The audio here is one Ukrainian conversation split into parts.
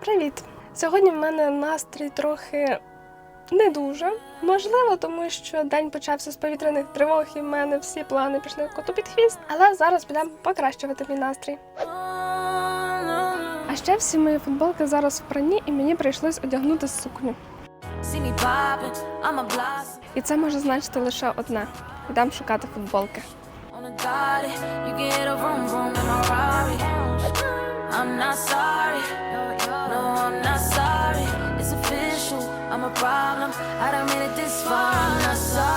Привіт! Сьогодні в мене настрій трохи не дуже. Можливо, тому що день почався з повітряних тривог, і в мене всі плани пішли коту під хвіст. Але зараз підемо покращувати мій настрій. А ще всі мої футболки зараз в прані, і мені прийшлось одягнути сукню. І це може значити лише одне: йдемо шукати футболки. I'm a problem. I done made it this far. I'm not sorry,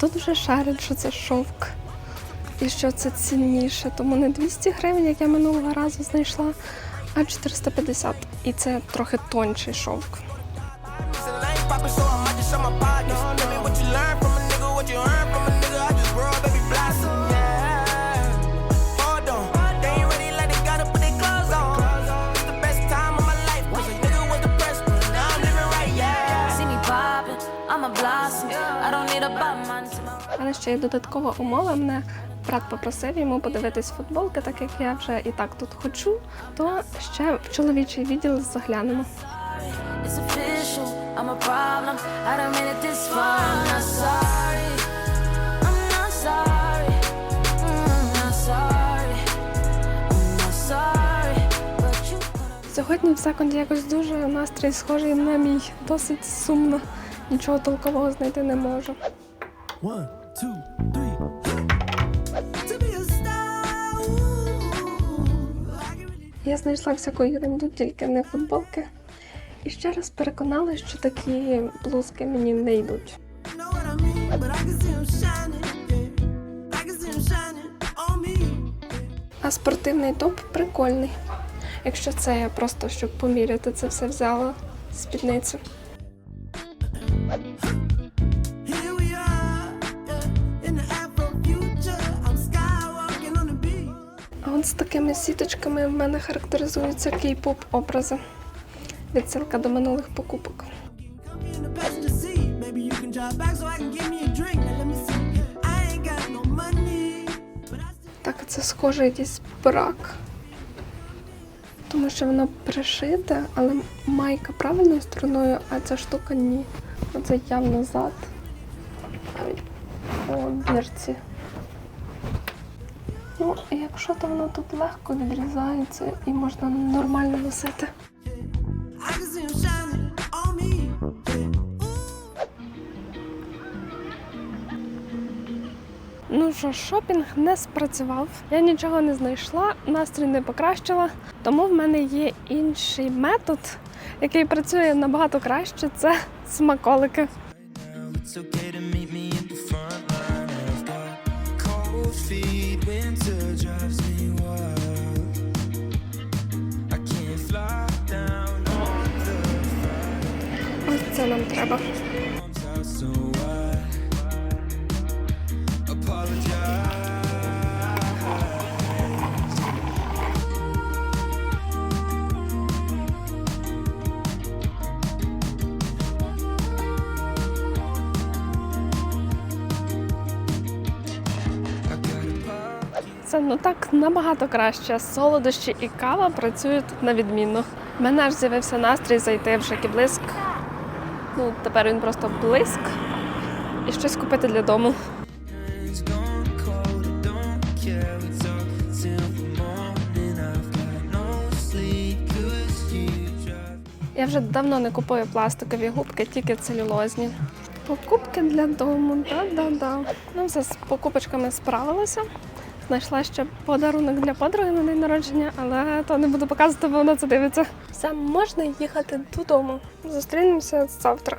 Тут вже шарять, що це шовк. І що це цінніше. Тому не 200 гривень, як я минулого разу знайшла, а 450. І це трохи тонший шовк. Ще є додаткова умова. Мене брат попросив йому подивитись футболки, так як я вже і так тут хочу, то ще в чоловічий відділ заглянемо. Mm, Сьогодні в секунді якось дуже настрій схожий на мій, досить сумно. Нічого толкового знайти не можу. Two, three. Я знайшла всяку ерунду, тільки не футболки. І ще раз переконалася, що такі блузки мені не йдуть. А спортивний топ прикольний. Якщо це я просто щоб поміряти це все взяла спідницю. З такими сіточками в мене характеризуються кей-поп образи. Відсилка до минулих покупок. Так, це схоже якийсь брак. Тому що воно пришите, але майка правильною стороною, а ця штука ні. Оце явно зад. Навіть по бірці. Ну, якщо то воно тут легко відрізається і можна нормально носити. Ну що, шопінг не спрацював. Я нічого не знайшла, настрій не покращила. Тому в мене є інший метод, який працює набагато краще. Це смаколики. It's okay to meet me at the front line. I've got cold feet, a pop. Це ну так набагато краще. Солодощі і кава працюють на відмінно. Мене аж з'явився настрій зайти в Шакіблиск. Ну, тепер він просто блиск. І щось купити для дому. Я вже давно не купую пластикові губки, тільки целюлозні. Покупки для дому, да-да-да. Ну, все з покупочками справилася. Знайшла ще подарунок для подруги на день народження, але то не буду показувати, бо вона це дивиться. Сам можна їхати додому. Зустрінемося завтра.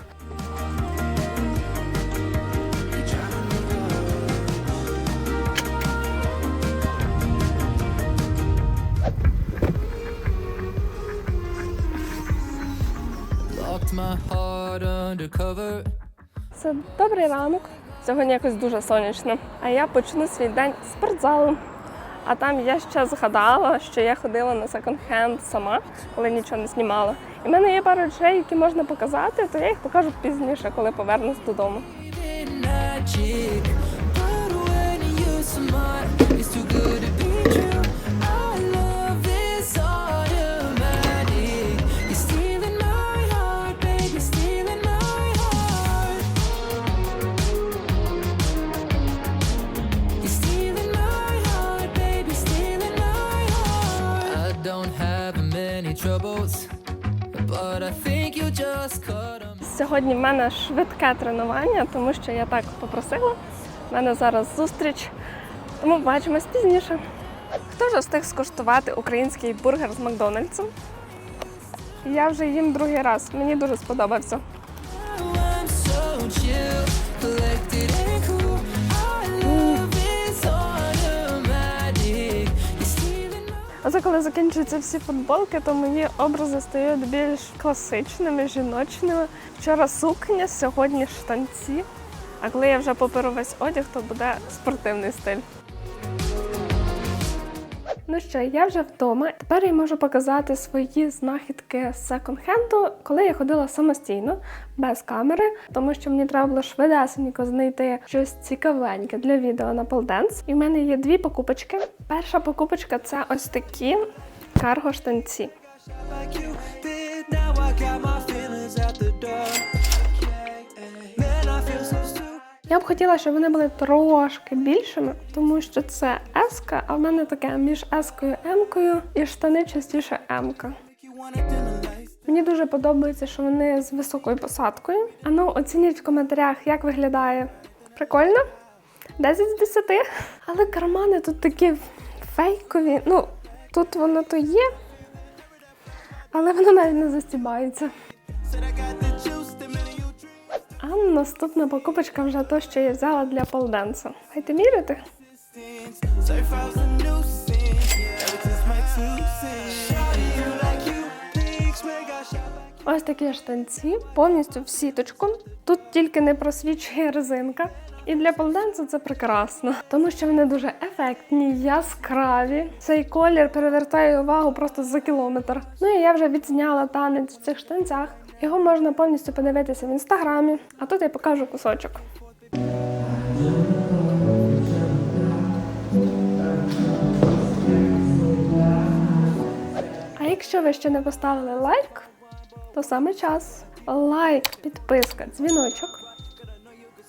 Це добрий ранок. Сьогодні якось дуже сонячно. А я почну свій день з спортзалу. А там я ще згадала, що я ходила на секонд-хенд сама, коли нічого не знімала. І в мене є пару речей, які можна показати, то я їх покажу пізніше, коли повернусь додому. Troubles. Сьогодні в мене швидке тренування, тому що я так попросила. У мене зараз зустріч, тому бачимось пізніше. Хто ж встиг скуштувати український бургер з Макдональдсу? Я вже їм другий раз. Мені дуже сподобався. А це коли закінчуються всі футболки, то мої образи стають більш класичними, жіночними. Вчора сукня, сьогодні штанці. А коли я вже поперу весь одяг, то буде спортивний стиль. Ну що, я вже вдома. Тепер я можу показати свої знахідки з секонд-хенду, коли я ходила самостійно, без камери, тому що мені треба було швидесенько знайти щось цікавеньке для відео на полденс. І в мене є дві покупочки. Перша покупочка це ось такі карго штанці. Я б хотіла, щоб вони були трошки більшими, тому що це еска, а в мене таке між ескою емкою, і штани частіше емка. Мені дуже подобається, що вони з високою посадкою. А ну оцініть в коментарях, як виглядає. Прикольно? 10 з 10. Але кармани тут такі фейкові. Ну, тут воно то є, але воно навіть не застібається. А наступна покупочка вже то, що я взяла для полденсу. Хайте міряти. Ось такі штанці, повністю в сіточку. Тут тільки не просвічує резинка. І для полденсу це прекрасно, тому що вони дуже ефектні, яскраві. Цей колір перевертає увагу просто за кілометр. Ну і я вже відзняла танець в цих штанцях. Його можна повністю подивитися в інстаграмі, а тут я покажу кусочок. А якщо ви ще не поставили лайк, то саме час. Лайк, підписка, дзвіночок.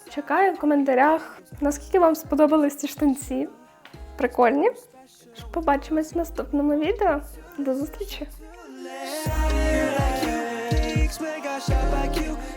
Чекаю в коментарях, наскільки вам сподобались ці штанці. Прикольні. Побачимось в наступному відео. До зустрічі! shot by you.